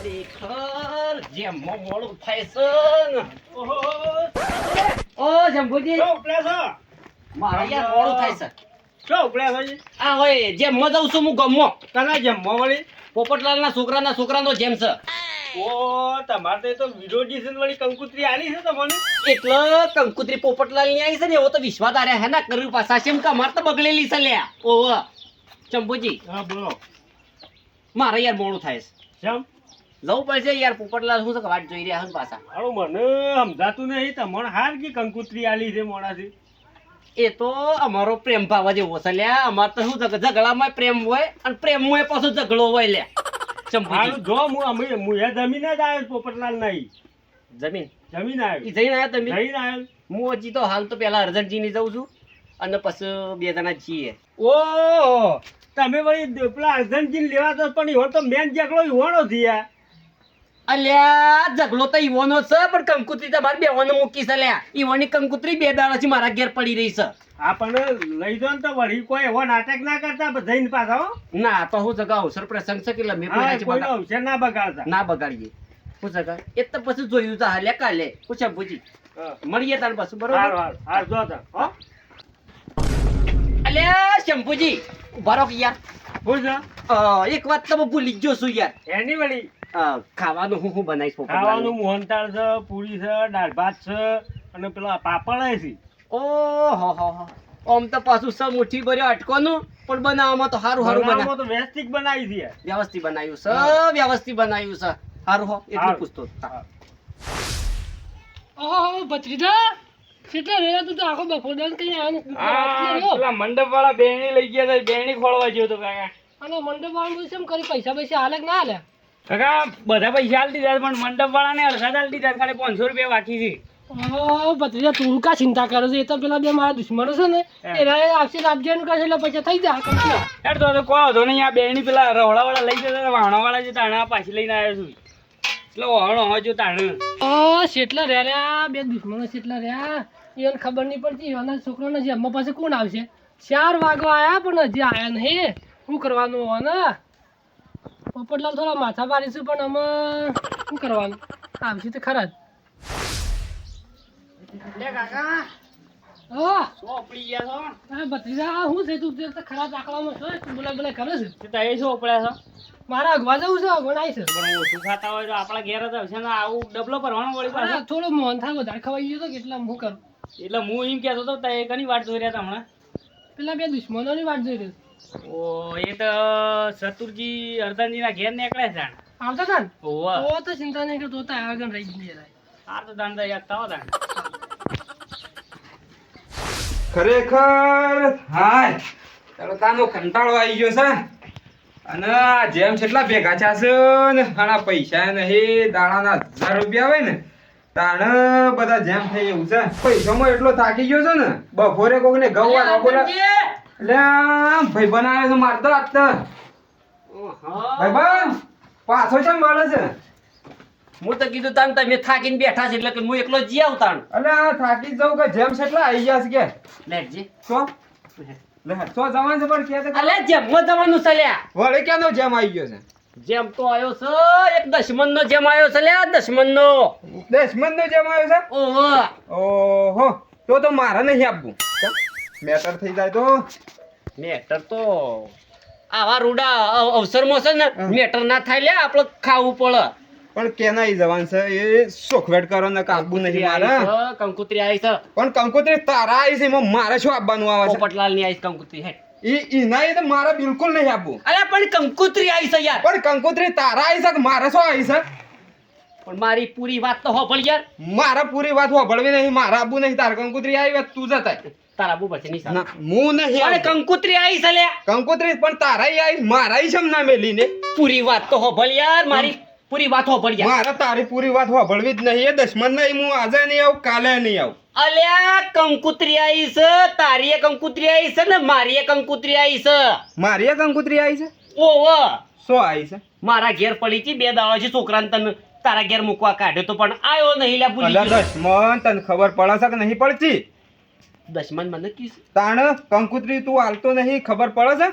ખરેખર જેમ મોડું થાય છે. ઓહો. ઓ જંબુજી. શું ઉપડ્યા છો? મારે યાર મોડું થાય છે. શું ઉપડ્યા છો આ હોય જેમ માં છું હું ગમો. કના જમવા વળી? પોપટલાલના છોકરાના છોકરાનો જેમ છે. ઓ તમારે તો એ તો વળી કંકુતરી આલી છે તમને? એટલે કંકુત્રી પોપટલાલની આવી છે ને એવો તો વિશ્વાસ આર્યા હે ના કર્યું પાછા છે કે તો બગલેલી છે લ્યા. ઓવ ચંપુજી હા બોલો. મારે યાર મોડું થાય છે. કેમ જવું પડશે યાર પોપટલાલ શું વાટ જોઈ રહ્યા છે ને પાછા? હારું મને સમજાતું નહીં તમને હાર કે કંકુત્રી આલી છે મોડાથી એ તો અમારો પ્રેમ ભાવ જેવો છે લ્યા. અમાર તો શું ઝઘડામાં પ્રેમ હોય અને પ્રેમમાં પાછો ઝઘડો હોય લ્યા. ચંપુજી. હારું જો હું અમે હું એ જમીન જ આવ્યો પોપટલાલ નહીં. જમીન? જમીન આવ્યો એ જઈને આવ્યો તમે? જઈને આવ્યો હું હજી તો હાલ તો પેલા અર્જન્ટજી ની જઉં છું અને પછી બે જણા છીએ. ઓ તમે વળી પેલા અર્જનજીને લેવા તો પણ ઈવોન તો મેન જગડો ઈવોનો થયા અલ્યા ઝઘડો તો ઈવોનો છે પણ કંકુત્રી તમારે બેવાનો મૂકી છે લ્યા. ઈવોની કંકુત્રી બે દાડાથી મારા ઘેર પડી રહી છે. આપણને લઈ દો ને તો વળી કોઈ એવો નાટક ના કરતા પણ જઈને પાછા હો. ના તો હું જગા અવસર પ્રસંગ છે કે લમે હા, અવસર ના બગાડતા. ના બગાડીએ. હું જગા. એ તો પછી જોયું તો હાલે કાલે. હા. મળીએ તાર પાછું બરોબર? હારું, જો તો, હો? અલ્યા શંભુજી ઊભા યાર. શું એક વાત તો હું ભૂલી જ ગયો છું યાર. એની વળી. ખાવાનું હું હું બનાવીશ ખાવાનું ખાવાનું મોહનથાળ છે પૂરી છે દાળ ભાત છે અને પેલા પાપડ છે. ઓહો હો હો. આમ તો પાછું સ મુઠ્ઠી ભર્યો અટકોનું પણ બનાવવામાં તો સારું સારું બનાવ તો વ્યવસ્થિત બનાવી છે. વ્યવસ્થિત બનાવ્યું છે વ્યવસ્થિત બનાવ્યું છે. સારું હો એટલું. પૂછતો ઓહો ભત્રીજા કેટલા રહ્યા તું તો આખો કઈ પેલા મંડપ વાળા બેણી લઈ ગયા હતા બેણી ખોળવા જેવું તો કાકા. અને મંડપ વાળું કેમ કરી પૈસા પૈસા હાલક ના હાલે? કાકા બધા પૈસા આલી દીધા પણ મંડપ વાળા ને અડધા આલી દીધા ખાલી પાંચસો રૂપિયા બાકી છે. ભત્રીજા તું કા ચિંતા કરો છો? એ તો પેલા બે મારા દુશ્મનો છે ને એના આપશે આપજેનું કહેશે એટલે પૈસા થઈ જાય. યાર તો તો કોઈ હતો નહીં આ બેણી પેલા રવડા વાળા લઈ જતા વાણો વાળા જે તાણા પાછી લઈને આવ્યો છું. એટલે વાણો હોય જો તાણે. ઓ શેટલા રહ્યા બે દુશ્મનો શેટલા રહ્યા? એને ખબર નહીં પડતી એના છોકરાને જે અમ્મા પાસે કોણ આવશે? ચાર વાગવા આયા પણ હજી આયા નહીં. શું કરવાનું હોય ને પોપટલાલ થોડા માથા મારીશું પણ અમે શું કરવાનું? આવશે તો ખરા જ. છો? મારા અગવા જવું છે અગવડાય છે. ઓછું ખાતા હોય તો આપણા ઘેર જ આવશે ને આવું ડબલો ભરવાનો વળી પાછો. થોડો મોહન થાય વધારે ખવાઈ ગયો તો કેટલા હું કરું? એટલે હું એમ કહેતો હતો તો કની વાટ જોઈ રહ્યા હતા હમણાં? પેલા બે દુશ્મનોની વાત જોઈ રહ્યો ઓ એ તો શત્રુજી હરદાનજીના ઘેર નીકળ્યા છે આવતો હતા ઓ તો તો ચિંતા નહીં કરતો તો આગળ રહી જ નહીં આ તો દાંડા યાદ થાવ તાણ ખરેખર હાય. તડકાનો કંટાળો આવી ગયો છે અને જેમ છેટલા ભેગા થયા છે ને આના પૈસા નહીં દાડાના હજાર રૂપિયા હોય ને તાણ બધા જેમ થઈ એવું છે. પૈસામાં એટલો થાકી ગયો છે ને બપોરે કોકને ઘઉં વાળા બોલા એટલે ભાઈ બનાવે છે મારતો આપતો ભાઈ બન પાછો છે મળે છે? હું તો કીધું તાન તમે થાકીને બેઠા છે એટલે કે હું એકલો જી આવતાણ એટલે આ થાકી જ જાઉં કે જેમ છે એટલે આવી ગયા છે કે. લેટજી તો? લે તો જવાનું છે પણ કે અલે જેમ જવાનું છે લ્યા વળી ક્યાંનો જેમ આવી ગયો છે? જેમ તો આવ્યો છે એક દશમન નો જેમ આવ્યો છે લ્યા દશમન નો દશમન નો જેમ આવ્યો છે? ઓહો. ઓહો તો તો મારે નહીં આપવું મેટર થઈ જાય તો? મેટર તો આવા રૂડા અવસર અવસરમાં છે ને મેટર ના થાય લે આપણે ખાવું પડે. પણ કેના ઈ જવાન છે? એ સોખવેટ કરો ને કાબુ નહીં મારે. કંકુત્રી આવી છે. પણ કંકોત્રી તારા આવી છે એમાં મારે શું આપવાનું આવે છે? પટલાલની આવી કંકુત્રી હે. ઈ એ તો મારે બિલકુલ નહીં આપવું. અરે પણ કંકુત્રી આવી છે યાર. પણ કંકોત્રી તારા આવી છે કે મારે શું આવી છે? પણ મારી પૂરી વાત તો હોભળ યાર. મારે પૂરી વાત હોભળવી નહીં મારા આબુ નહીં તારે કંકુત્રી આવી વાત તું જતા તારા આબુ પછી નહીં ના હું નહીં અરે કંકુત્રી આવી છે કંકુત્રી પણ તારા આવી મારાય ઈ ના મેલી ને પૂરી વાત તો હોભળ યાર મારી પૂરી વાત હોભળ યાર. મારે તારી પૂરી વાત હોભળવી જ નહીં એ દશમન નહીં હું આજે નહીં આવું કાલે નહીં આવું. અલ્યા કંકુત્રી આવી છે તારી કંકુત્રી આવી છે ને મારી કંકુત્રી આવી છે. મારી કંકોત્રી આવી છે? ઓહો. શું આવી છે? મારા ઘેર પડી છે બે દાડા છે છોકરાને તને તારા ઘેર મૂકવા કાઢ્યો તો પણ આયો નહીં લ્યા ભૂલી ગયો. દશમન તને ખબર પડે છે કે નહીં પડતી? દશમન મને કીસ તાણ કંકુત્રી તું હાલતો નહીં ખબર પડે છે?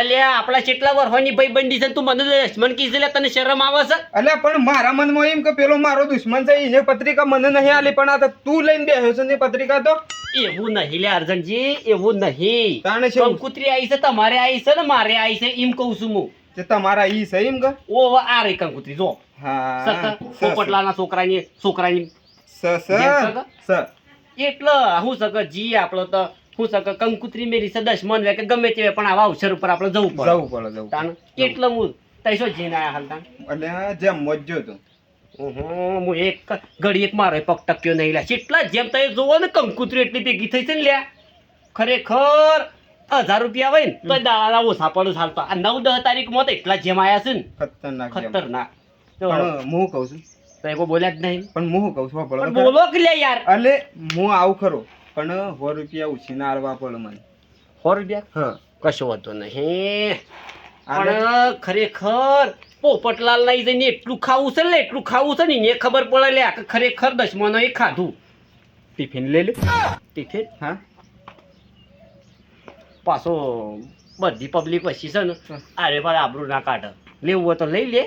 અલ્યા આપણા કેટલા વર્ષોની ભાઈબંધી છે તું મને લક્ષ્મણ કીધે લે તને શરમ આવે છે? અલ્યા પણ મારા મનમાં એમ કે પેલો મારો દુશ્મન છે એને પત્રિકા મને નહીં આલી પણ આ તો તું લઈને બેહ્યો છે ને પત્રિકા તો? એવું નહીં લે અર્જનજી એવું નહીં. તાણે છે કંકુતરી આવી છે તમારે આવી છે ને મારે આવી છે એમ કહું છું હું. જે તમારા ઈ છે એમ કે? ઓ આ રહી કંકુતરી જો. હા. સત પોપટલાલના છોકરાની છોકરાની સ સ સ એટલે હું સક જી આપણો તો હું સક કંકુત્રી મેરી છે દસ મન વે કે ગમે તે પણ આવા અવસર ઉપર આપણે જવું પડે. જવું પડે જવું તાન એટલે હું તૈસો જી આયા હાલ તાણ? એટલે જેમ મોજો તું. હું એક ઘડી એક મારો પગ ટક્યો નહીં લ્યા. કેટલા જેમ તમે જોવો ને કંકુત્રી એટલી ભેગી થઈ છે ને લ્યા. ખરેખર હજાર રૂપિયા હોય ને તો દાડા ઓછા પડે હાલ આ નવ દસ તારીખમાં તો એટલા જેમ આયા છે ને. ખતરનાક ખતરનાક. હું કહું છું? તો એ બોલ્યા જ નહીં. પણ હું કહું છું પણ બોલો કે લે યાર. અલે હું આવું ખરો. પણ સો રૂપિયા ઉછીના આરવા પડે મને. સો રૂપિયા? હા. કશો વાંધો નહીં. પણ ખરેખર પોપટલાલ લઈ જઈને એટલું ખાવું છે ને એટલું ખાવું છે ને એને ખબર પડે લે ખરેખર દસમાનો એ ખાધું. ટિફિન લઈ લે. ટિફિન? હા. પાછો બધી પબ્લિક વસી છે ને અરે પણ આબરું ના કાઢે. લેવું હોય તો લઈ લે.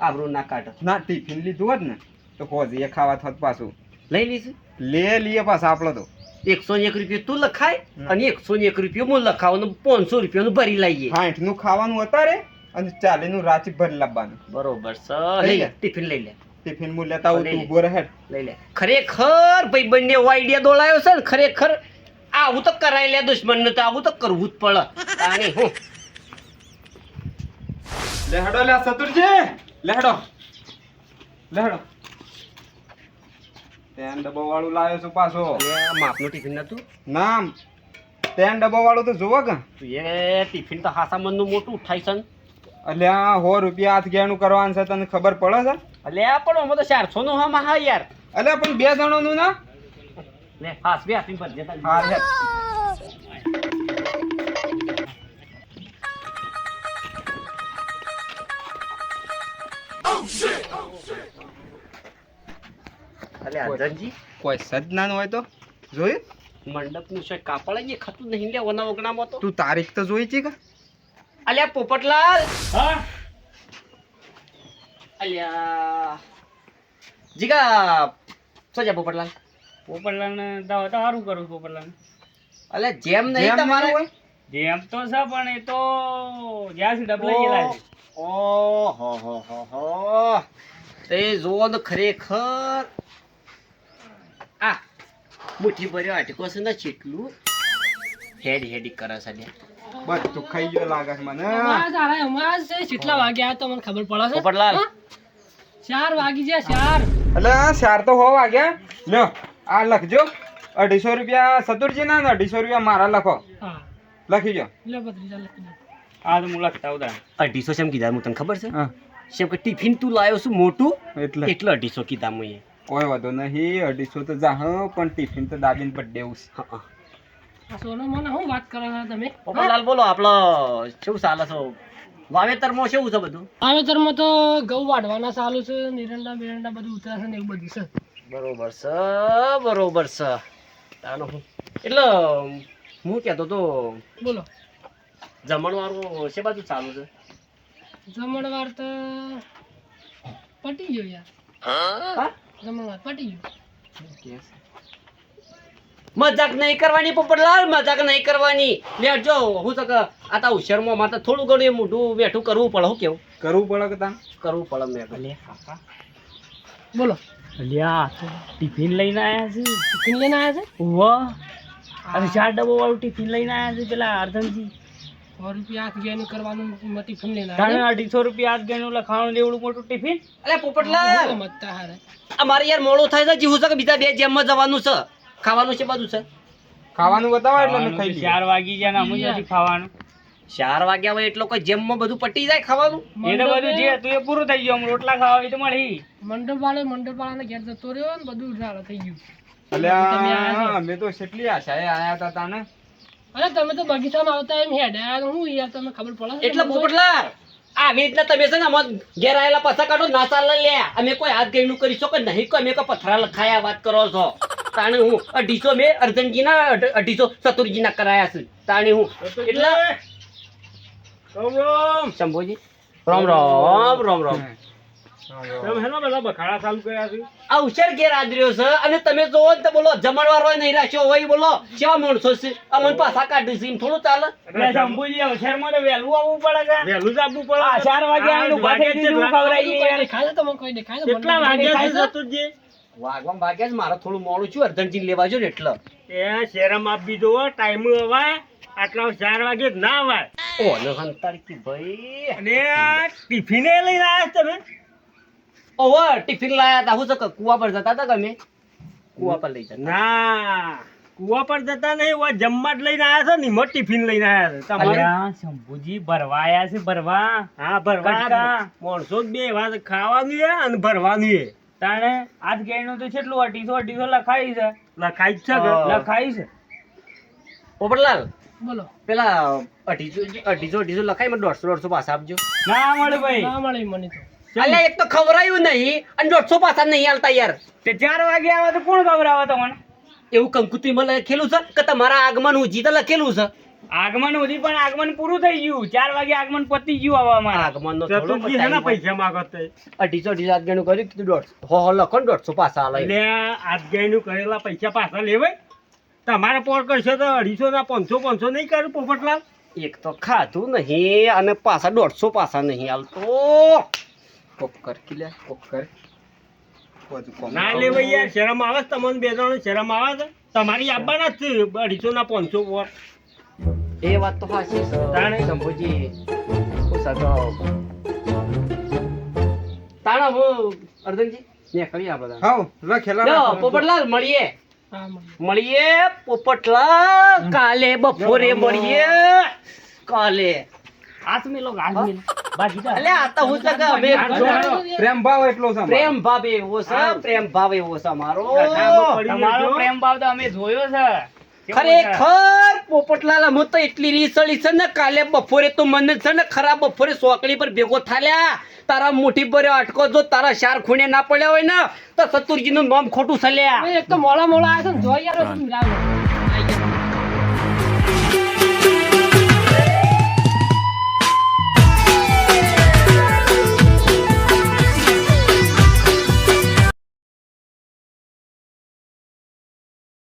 આબરું ના કાઢે. ના ટિફિન લીધું હોત ને તો હોજીએ ખાવા થોત પાછું. લઈ લીધું લે લઈએ પાછા આપણે તો. એકસો એક રૂપિયા તું લખાય અને એકસો એક રૂપિયા હું લખાવાનું પાંચસો રૂપિયાનું ભરી લઈએ. સાઠનું ખાવાનું અતારે અને ચાલી નું રાત ભરી લાવવાનું. બરોબર સર લઈ લે. લે. ટિફિન લઈ લે. ટિફિન હું લેતા આવું તું ઊભો રહે. લઈ લે. ખરેખર ભાઈ બંને આઈડિયા દોડાયો છે ને ખરેખર આવું તો કરાય લે દુશ્મન ને તો આવું તો કરવું જ પડે. તાણે હું. લેહડો લે સતુરજી. લેહડો. લેહડો. તેન ડબ્બો વાળું લાવ્યો છું પાછો. એ માપનું ટિફિન નતું? નામ. તેન ડબ્બો વાળું તો જોવો કે. એ ટિફિન તો હાસા મનનું મોટું ઉઠાય છે અલ્યા સો રૂપિયા હાથ ગેણું કરવાનું છે તને ખબર પડે છે? અલ્યા પણ અમે તો ચારસો નું હા હા યાર. અલ્યા પણ બે જણોનું ના? લે ફાસ બે હાથની ભરજે તારી. હા લે. કોઈ સજ્ઞાન હોય તો જોયું? મંડપનું છે કાપડ અહીંયા ખતું નહીં લે ઓના ઓગણામાં તો. તું તારીખ તો જોઈ છે કે? અલ્યા પોપટલાલ. હા? અલ્યા. જીગા. શું પોપટલાલ? પોપટલાલને તો તો સારું કરું પોપટલાલ એટલે જેમ નહીં તમારે હોય? જેમ તો છે પણ એ તો જ્યાં સુધી ડબલાઈ ગયેલા છે. ઓ હો હો હો. તે જુઓ ને ખરેખર. આ મુઠ્ઠી ભર્યો આટકો છે ને ચેટલું હેડી હેડી કરે છે ને. બધું ખાઈ ગયો લાગે છે મને. અમારા છે કેટલા વાગ્યા તો મને ખબર પડે છે? પોપટલાલ. ચાર વાગી ગયા ચાર. એટલે ચાર તો હો વાગ્યા. લ્યો. આ લખજો. અઢીસો રૂપિયા સતુરજી ના ને અઢીસો રૂપિયા મારા લખો. હા. લખી જો લે ભત્રીજા લખી દે. આ તો હું લખતા ઉદાહરણ અઢીસો શેમ કીધા હું તને ખબર છે? શેમ કે ટિફિન તું લાવ્યો છું મોટું એટલે. એટલે અઢીસો કીધા મુએ કોઈ વાંધો નહીં અઢીસો તો જાહ પણ ટિફિન તો દાબીને બર્થડે ઉસ હા હા. સોનો મને હું વાત કરો છો તમે? પોપટલાલ બોલો આપણો શું ચાલે છે? વાવેતરમાં શું છે બધું? વાવેતરમાં તો ઘઉં વાઢવાના ચાલુ છે નિરંડા બિરંડા બધું ઉતરાશે ને એવું બધું છે. બરોબર છે બરોબર છે. તાનો હું એટલે હું કહેતો તો બોલો. જમણવાળું છે બાજુ ચાલુ છે? જમણવાર તો પટી ગયો યાર. હા? જમણવાર પટી ગયો. મજાક નહીં કરવાની પોપટલાલ મજાક નહીં કરવાની. લે જો હું તો કે આ તા હોશિયારમાં મારે થોડું ઘણું એ મોઢું બેઠું કરવું પડે હું કેવું? કરવું પડે કે તાન? કરવું પડે મેં. બોલો. અલ્યા ટિફિન લઈને આવ્યા છે. ટિફિન લઈને આવ્યા છે? વાહ અને ચાર ડબ્બો વાળું ટિફિન લઈને આવ્યા છે પેલા અર્જનજી સો રૂપિયા હાથ ગયાનું કરવાનું ટિફિન લઈને આવ્યા. અઢીસો રૂપિયા ગણું લખાવાનું એવડું મોટું ટિફિન? અલે પોપટલાલ! મતતા હારે અમારે યાર મોડું થાય છે જીવું છે કે બીજા બે જેમમાં જવાનું છે? ખાવાનું છે બધું છે? ખાવાનું બતાવો એટલે ખાઈ ચાર વાગી ગયા ને અમુક નથી ખાવાનું. ચાર વાગ્યા હોય એટલો કોઈ જેમમાં બધું પટી જાય ખાવાનું? એને બધું જે હતું એ પૂરું થઈ ગયું રોટલા ખાવા હોય તો મળી. મંડપ વાળો મંડપ વાળાને ઘેર જતો રહ્યો ને બધું ઉજાળો થઈ ગયું. એટલે અમે તો કેટલી આશાએ આયા હતા તાને. અરે તમે તો બગીચામાં આવતા એમ હેડ હું યાર તમને ખબર પડે? એટલે પોપટલાલ આવી રીતના તમે છે ને અમાર ઘેર આવેલા પૈસા કાઢો ના ચાલે લે. અમે કોઈ હાથ ગયનું કરી શકો નહીં કોઈ? અમે કોઈ પથરા લખાયા વાત કરો છો. તાણે હું અઢીસો મેં અર્જનજીના અઢ- અઢીસો ચતુરજીના કરાયા છે. તાણે હું એટલે રોમ રોમ. શંભુજી રામ રામ રામ. રામ તમે હેલો બધા બખાડા ચાલુ કર્યા છે. આ ઉછેર ઘેર આદર્યો છે અને તમે જોવો તો બોલો જમણવાર હોય નહીં રાખ્યો હોય બોલો કેવા માણસો છે? અમન પાછા કાઢી છે થોડું ચાલે. શંભુજી અવસરમાં તો વહેલું આવવું પડે કે? વહેલું જ આવવું પડે. આ ચાર વાગે આવીને ઊભા થઈ ખવડાવીએ યાર. દેખાય છે કોઈ દેખાય છે કેટલા મને કોઈ વાગ્યા દેખાય છે છે? વાગવા વાગ્યા જ મારે થોડું મોડું છું અર્ધનજી લેવા જો ને એટલે. એ શેરમ આપી દો ટાઈમ અવાય આટલા ચાર વાગે જ ના અવાય ઓ ને હંતારકી ભાઈ. અને ટિફિને લઈને આવ્યા તમે? ઓવર ટિફિન લાયા હતા. હું તો કુવા પર જતા હતા તમે? કુવા પર લઈ જતા. ના કુવા પર જતા નહીં વા જમવા જ લઈને આવ્યા છો ને મો ટિફિન લઈને આવ્યા છો. તમારા? શંભુજી ભરવા આયા છે ભરવા. હા ભરવા મોણસો બે વાત ખાવાનું છે અને ભરવાનું છે. તાણે આજ ગેરનું તો કેટલું અઢીસો અઢીસો લખાઈ છે. લખાઈ છે? લખાઈ છે. પોપટલાલ બોલો. પેલા અઢીસો અઢીસો અઢીસો લખાય મને દોઢસો દોઢસો પાછા આપજો. ના મળે ભાઈ. ના મળે મને તો. અલ્યા એક તો ખવરાયું નહીં અને દોઢસો પાછા નહીં હાલતા યાર. તે ચાર વાગે આવે તો કોણ ખવડાવે તમને? એવું કંકુત્રીમાં લખેલું છે કે તમારા આગમન ઉજી તો લખેલું છે? આગમન સુધી પણ આગમન પૂરું થઈ ગયું. ચાર વાગે આગમન પતી ગયું આવવામાં આગમન નો થોડો ચતુરજી શેના time પૈસા માંગો તે. અઢીસો અઢીસો આજ્ઞાનું કર્યું કીધું દોઢસો. હો હો લખો ને દોઢસો પાછા હાલે એટલે આજગાયનું કરેલા પૈસા પાછા લેવાય. તમારે પોર કરશો તો અઢીસો ના પાંચસો પાંચસો નહીં કરું પોપટલાલ? એક તો ખાધું નહીં અને પાછા દોઢસો પાછા નહીં હાલતો. કર કિલે કોક કર ના લે ભાઈ યાર શરમ આવે છે તમને બે જણ શરમ આવે છે? તમારી આપવાના જ છે અઢીસો ના પાંચસો પોર. એ વાત તો સાચી છે. તાણે? શંભુજી હું સગાઓ તાણા હું અર્જનજી ને કરી આપણે હા લખેલા પોપટલાલ મળીએ. મળીએ પોપટલા કાલે બપોરે મળીએ. કાલે. હાથ મેલો હાથ મેલો બાકી તો અલે આ તો હું તો કે અમે જો, પ્રેમ ભાવ એટલો છે પ્રેમ ભાવ એવો છે પ્રેમ ભાવ એવો છે અમારો. તમારો પ્રેમ ભાવ તો અમે જોયો છે? ખરેખર પોપટલાલ હું તો એટલી રીસળી છે ને કાલે બપોરે તો મને છે ને ખરા બપોરે સોકડી પર ભેગો થાલ્યા. તારા મુઠી પર અટકો જો તારા શાર ખૂણે ના પડ્યા હોય ને તો સતુરજી નું નામ ખોટું સલ્યા એક તો મોડા મોડા આવ્યા છે ને જોઈ યાર